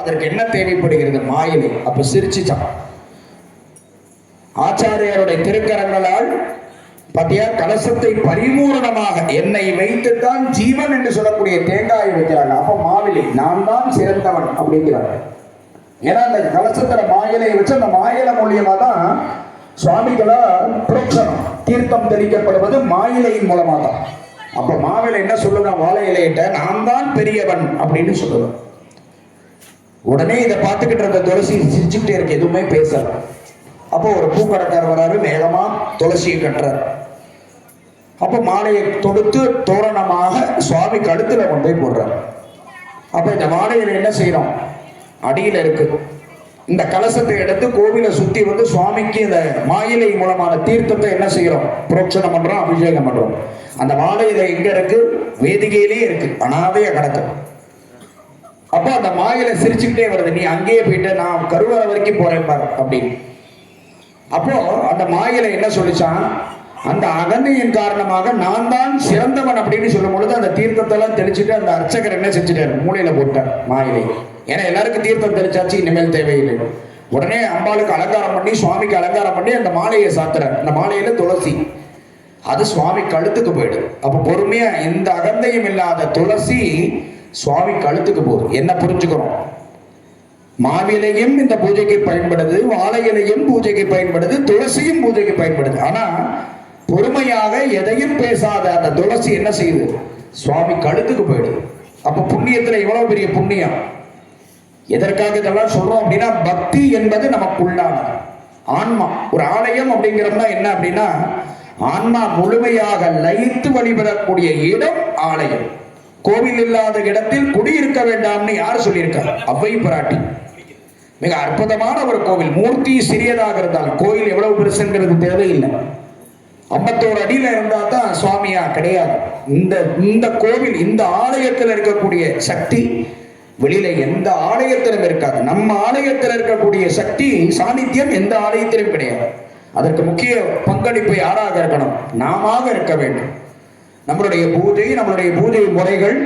அதற்கு என்ன தேவைப்படுகிறது? மாயிலை. அப்ப சிரிச்சுச்சான் ஆச்சாரியருடைய திருக்கரங்களால் பத்தியா கலசத்தை பரிபூரணமாக என்னை வைத்துத்தான் ஜீவன் என்று சொல்லக்கூடிய தேங்காயை வைக்கிறாங்க அப்ப மாவிலை நான் தான் சிறந்தவன் அப்படிங்கிறாங்க ஏன்னா அந்த கலசத்துல மாயிலை வச்சு அந்த மாயிலை மூலியமா தான் சுவாமிகளால் புரோக்ஷனம் தீர்த்தம் தெளிக்கப்படுவது மாயிலையின் மூலமா தான். அப்ப மாவிலை என்ன சொல்லுங்க வாழை இலையிட்ட நான் தான் பெரியவன் அப்படின்னு சொல்லுவேன் உடனே இதை பார்த்துக்கிட்டு இருந்த துளசி சிரிச்சுக்கிட்டே இருக்கு எதுவுமே பேசல. அப்போ ஒரு பூக்கடைக்காரர் வராரு மேலமா துளசியை கட்டுறார். அப்போ மாலையை தொடுத்து தோரணமாக சுவாமி கழுத்துல கொண்டு போய் போடுறாரு. அப்ப இந்த மாலையில என்ன செய்யறோம்? அடியில இருக்கு. இந்த கலசத்தை எடுத்து கோவிலை சுத்தி வந்து சுவாமிக்கு இந்த மாயிலை மூலமான தீர்த்தத்தை என்ன செய்யறோம்? புரோட்சணம் பண்றோம் அபிஷேகம் பண்றோம். அந்த மாலையில எங்க இருக்கு? வேதிகையிலேயே இருக்கு. அனாதைய கிடக்கு அப்போ அந்த மாயில சிரிச்சுக்கிட்டே வருது நீ அங்கேயே போயிட்டு நான் கருவறை வரைக்கும் போறேன் பாரு அப்படின்னு. அப்போ அந்த மாயில என்ன சொல்லிச்சான்? அந்த அகந்தையின் காரணமாக நான் தான் சிறந்தவன் அப்படின்னு சொல்லும் பொழுது அந்த தீர்த்தத்தெல்லாம் தெளிச்சுட்டு அந்த அர்ச்சகர் என்ன செஞ்சுட்டாரு? மூலையில போட்டார் மாயிலை ஏன்னா எல்லாருக்கும் தீர்த்தம் தெளிச்சாச்சு இனிமேல் தேவையில்லை. உடனே அம்பாளுக்கு அலங்காரம் பண்ணி சுவாமிக்கு அலங்காரம் பண்ணி அந்த மாலையை சாத்துறார். அந்த மாலையில துளசி. அது சுவாமி கழுத்துக்கு போயிடுது. அப்ப பொறுமையா இந்த அகந்தையும் இல்லாத துளசி சுவாமி கழுத்துக்கு போகுது என்ன புரிஞ்சுக்கிறோம் மாவிலையும் இந்த பூஜைக்கு பயன்படுது வாழையிலையும் பூஜைக்கு பயன்படுது துளசியும் பூஜைக்கு பயன்படுது. ஆனா பொறுமையாக எதையும் பேசாத அந்த துளசி என்ன செய்யுது? சுவாமி கழுத்துக்கு போயிடுது. அப்ப புண்ணியத்துல எவ்வளவு பெரிய புண்ணியம். எதற்காக இதெல்லாம் சொல்றோம் அப்படின்னா பக்தி என்பது நமக்குள்ளானது. ஆன்மா ஒரு ஆலயம் அப்படிங்கிறோம்னா என்ன அப்படின்னா ஆன்மா முழுமையாக லயித்து வழிபடக்கூடிய இடம் ஆலயம். கோவில் இல்லாத இடத்தில் குடியிருக்க வேண்டாம்னு யார் சொல்லியிருக்கார் அவ்வை பிராட்டி. மிக அற்புதமான ஒரு கோவில். மூர்த்தி சிறியதாக இருந்தால் கோயில் எவ்வளவு பெருசுங்கிறது தேவையில்லை. ஐம்பத்தோரு அடியில இருந்தா தான் சுவாமியா கிடையாது. இந்த இந்த கோவில் இந்த ஆலயத்தில் இருக்கக்கூடிய சக்தி வெளியில எந்த ஆலயத்திலும் இருக்காது. நம்ம ஆலயத்தில் இருக்கக்கூடிய சக்தி சாநித்தியம் எந்த ஆலயத்திலும் கிடையாது. அதற்கு முக்கிய பங்களிப்பு யாராக இருக்கணும்? நாம இருக்க வேண்டும். நம்மளுடைய பூஜை நம்மளுடைய பூஜை முறைகள்